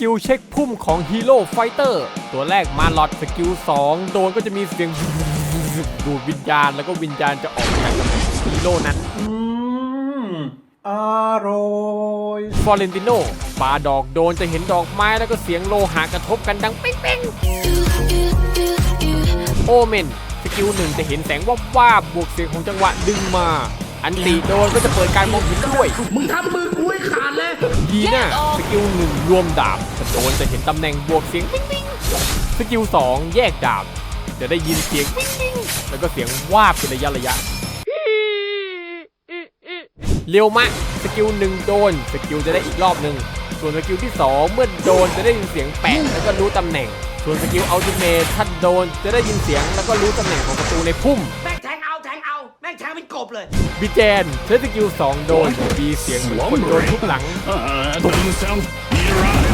กิลเช็คพุ่มของฮีโร่ไฟเตอร์ตัวแรกมาลอดสกิล 2 โดนก็จะมีเสียงดูดวิญญาณแล้วก็วิญญาณจะออกจากตำแหน่งฮีโร่นั้นอืมอร่อยฟอเรนติโนปาดอกโดนจะเห็นดอกไม้แล้วก็เสียงโลหะกระทบกันดังเป้งเป้งโอเมนสกิลหนึ่งจะเห็นแสงวาบวาบบวกเสียงของจังหวะดึงมา อันตีโดนก็จะเปิดการมองเห็นด้วย มึงทำมือกูให้ขา ดเลยยีน่าสกิลหนึ่งรวมดาบจะโดนจะเห็นตำแหน่งบวกเสียงปิ้งปิ้งสกิลสองแยกดาบ จะได้ยินเสียงปิ้งปิ้งแล้วก็เสียงวาบเป็นระยะระยะเรียวมะสกิลหนึ่งโดนสกิลจะได้อีกรอบหนึ่งส่วนสกิลที่สองเมื่อโดนจะได้ยินเสียงแปะแล้วก็รู้ตำแหน่ง ส่วนสกิลอัลติเมทถ้าโดนจะได้ยินเสียงแล้วก็รู้ตำแหน่งของประตูในพุ่ม งเอางเป็นกบเลย บิเจนใช้สกิล2โดนมีเสียงเหมือนคนโดนทุบหลัง Sound. You're right.